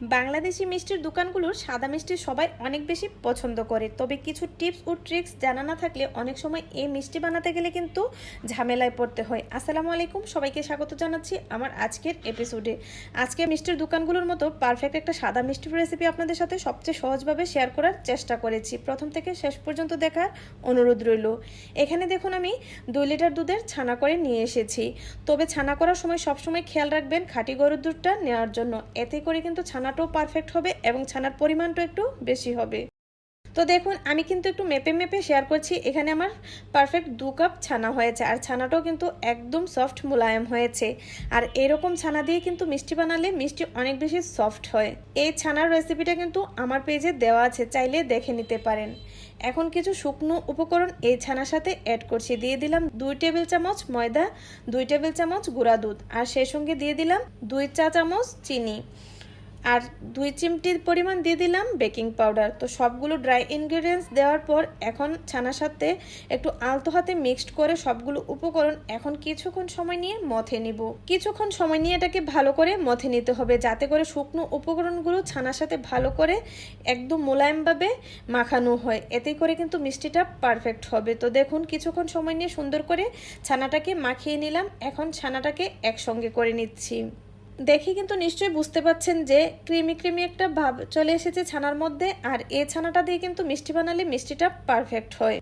বাংলাদেশি মিষ্টির দোকানগুলোর সাদা মিষ্টি সবাই অনেক বেশি পছন্দ করে। তবে কিছু টিপস ও ট্রিক্স জানা না থাকলে অনেক সময় এই মিষ্টি বানাতে গেলে কিন্তু ঝামেলায় পড়তে হয়। আসসালামু আলাইকুম, সবাইকে স্বাগত জানাচ্ছি আমার আজকের এপিসোডে আজকে মিষ্টির দোকানগুলোর মতো পারফেক্ট একটা সাদা মিষ্টির রেসিপি আপনাদের সাথে সবচেয়ে সহজভাবে শেয়ার করার চেষ্টা করেছি। প্রথম থেকে শেষ পর্যন্ত দেখার অনুরোধ রইল। এখানে দেখুন আমি দুই লিটার দুধের ছানা করে নিয়ে এসেছি। তবে ছানা করার সময় সবসময় খেয়াল রাখবেন খাঁটি গরুর দুধটা নেওয়ার জন্য। এতে করে কিন্তু ছানাটাও পারফেক্ট হবে এবং ছানার পরিমাণটাও একটু বেশি হবে। তো দেখুন, আমি কিন্তু একটু মেপে মেপে শেয়ার করছি। এখানে আমার পারফেক্ট দু কাপ ছানা হয়েছে আর ছানাটাও কিন্তু একদম সফট মোলায়েম হয়েছে। আর এরকম ছানা দিয়ে কিন্তু মিষ্টি বানালে মিষ্টি অনেক বেশি সফট হয়। এই ছানার রেসিপিটা কিন্তু আমার পেজে দেওয়া আছে, চাইলে দেখে নিতে পারেন। এখন কিছু শুকনো উপকরণ এই ছানার সাথে অ্যাড করছি। দিয়ে দিলাম দুই টেবিল চামচ ময়দা, দুই টেবিল চামচ গুঁড়া দুধ। আর সেই সঙ্গে দিয়ে দিলাম দুই চা চামচ চিনি। আর দুই চিমটির পরিমাণ দিয়ে দিলাম বেকিং পাউডার। তো সবগুলো ড্রাই ইনগ্রিডিয়েন্টস দেওয়ার পর এখন ছানার সাথে একটু আলতো হাতে মিক্সড করে সবগুলো উপকরণ এখন কিছুক্ষণ সময় নিয়ে মথে নিব। কিছুক্ষণ সময় নিয়ে এটাকে ভালো করে মথে নিতে হবে যাতে করে শুকনো উপকরণগুলো ছানার সাথে ভালো করে একদম মোলায়েমভাবে মাখানো হয়। এতে করে কিন্তু মিষ্টিটা পারফেক্ট হবে। তো দেখুন, কিছুক্ষণ সময় নিয়ে সুন্দর করে ছানাটাকে মাখিয়ে নিলাম। এখন ছানাটাকে একসঙ্গে করে নিচ্ছি। দেখে কিন্তু নিশ্চয়ই বুঝতে পাচ্ছেন যে ক্রিমি ক্রিমি একটা ভাব চলে এসেছে ছানার মধ্যে, আর এ ছানাটা দিয়ে কিন্তু মিষ্টি বানালে মিষ্টিটা পারফেক্ট হয়।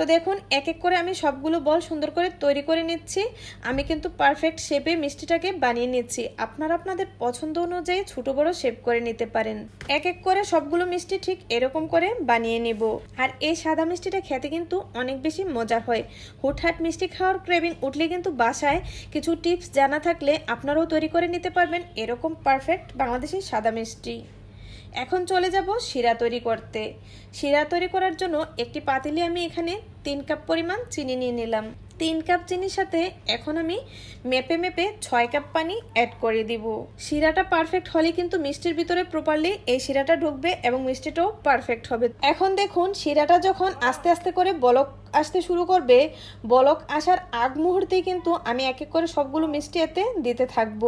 তো দেখুন এক এক করে আমি সবগুলো বল সুন্দর করে তৈরি করে নিচ্ছি। আমি কিন্তু পারফেক্ট শেপে মিষ্টিটাকে বানিয়ে নিচ্ছি। আপনারা আপনাদের পছন্দ অনুযায়ী ছোট বড় শেপ করে নিতে পারেন। এক এক করে সবগুলো মিষ্টি ঠিক এরকম করে বানিয়ে নেব। আর এই সাদা মিষ্টিটা খেতে কিন্তু অনেক বেশি মজা হয়। হুটহাট মিষ্টি খাওয়ার ক্রেভিং উঠলে কিন্তু বাসায় কিছু টিপস জানা থাকলে আপনারাও তৈরি করে নিতে পারবেন। এরকম পারফেক্ট বাংলাদেশের সাদা মিষ্টি। এখন চলে যাব শিরা তৈরি করতে। শিরা তৈরি করার জন্য একটি পাতিলে আমি এখানে তিন কাপ পরিমাণ চিনি নিয়ে নিলাম। তিন কাপ চিনির সাথে এখন আমি মেপে মেপে ছয় কাপ পানি অ্যাড করে দিব। শিরাটা পারফেক্ট হলে কিন্তু মিষ্টির ভিতরে প্রপারলি এই শিরাটা ঢুকবে এবং মিষ্টিটাও পারফেক্ট হবে। এখন দেখুন, শিরাটা যখন আস্তে আস্তে করে বলক আসতে শুরু করবে, বলক আসার আগ মুহূর্তেই কিন্তু আমি এক এক করে সবগুলো মিষ্টি এতে দিতে থাকব।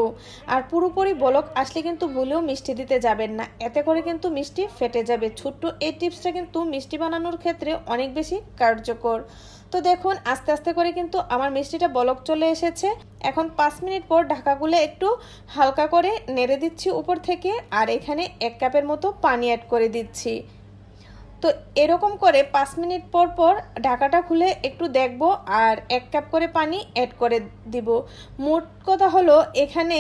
আর পুরোপুরি বলক আসলে কিন্তু ভুলেও মিষ্টি দিতে যাবেন না, এতে করে কিন্তু মিষ্টি ফেটে যাবে। ছোট্ট এই টিপসটা কিন্তু মিষ্টি বানানোর ক্ষেত্রে অনেক বেশি কার্যকর। তো দেখুন, আস্তে আস্তে করে কিন্তু আমার মিষ্টিটা বলক চলে এসেছে। এখন পাঁচ মিনিট পর ঢাকাগুলো একটু হালকা করে নেড়ে দিচ্ছি উপর থেকে, আর এখানে এক কাপের মতো পানি অ্যাড করে দিচ্ছি। তো এরকম করে পাঁচ মিনিট পর পর ঢাকাটা খুলে একটু দেখব আর এক কাপ করে পানি অ্যাড করে দিব। মোট কথা হলো, এখানে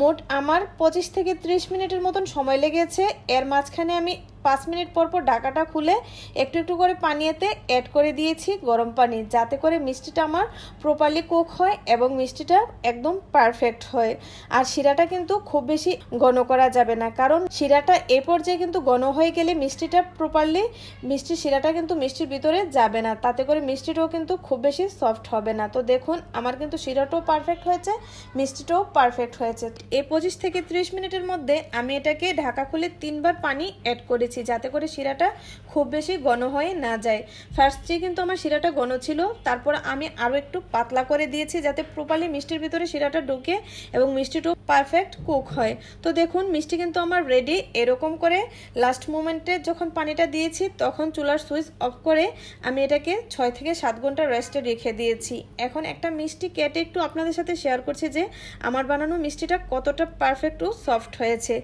মোট আমার পঁচিশ থেকে ত্রিশ মিনিটের মতন সময় লেগেছে। এর মাঝখানে আমি পাঁচ মিনিট পর পর ঢাকাটা খুলে একটু একটু করে পানিতে অ্যাড করে দিয়েছি গরম পানি, যাতে করে মিষ্টিটা আমার প্রপারলি কুক হয় এবং মিষ্টিটা একদম পারফেক্ট হয়। আর শিরাটা কিন্তু খুব বেশি ঘন করা যাবে না, কারণ শিরাটা এ পর্যায়ে কিন্তু ঘন হয়ে গেলে মিষ্টিটা প্রপারলি মিষ্টির শিরাটা কিন্তু মিষ্টির ভিতরে যাবে না, তাতে করে মিষ্টিটাও কিন্তু খুব বেশি সফট হবে না। তো দেখুন, আমার কিন্তু শিরাটাও পারফেক্ট হয়েছে, মিষ্টিটাও পারফেক্ট হয়েছে। এই পঁচিশ থেকে ত্রিশ মিনিটের মধ্যে আমি এটাকে ঢাকা খুলে তিনবার পানি অ্যাড করেছি। যাতে করে শিরাটা খুব বেশি ঘন হয়ে না যায়। ফার্স্টে কিন্তু আমার শিরাটা ঘন ছিল, তারপর আমি আরও একটু পাতলা করে দিয়েছি যাতে প্রপারলি মিষ্টির ভিতরে শিরাটা ঢুকে এবং মিষ্টিটাও পারফেক্ট কুক হয়। তো দেখুন, মিষ্টি কিন্তু আমার রেডি এরকম করে লাস্ট মোমেন্টে যখন পানিটা দিয়েছি, তখন চুলার সুইচ অফ করে আমি এটাকে ছয় থেকে সাত ঘণ্টা রেস্টে রেখে দিয়েছি। এখন একটা মিষ্টি কেটে একটু আপনাদের সাথে শেয়ার করছি যে, আমার বানানো মিষ্টিটা কতটা পারফেক্ট ও সফট হয়েছে।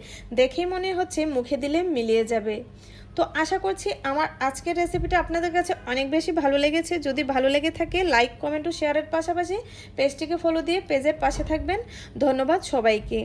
দেখেই মনে হচ্ছে মুখে দিলে মিলিয়ে যাবে। তো আশা করছি আমার আজকের রেসিপিটা আপনাদের কাছে অনেক বেশি ভালো লেগেছে। যদি ভালো লেগে থাকে লাইক কমেন্ট ও শেয়ারের পাশাপাশি পেজটিকে ফলো দিয়ে পেজের পাশে থাকবেন। ধন্যবাদ সবাইকে।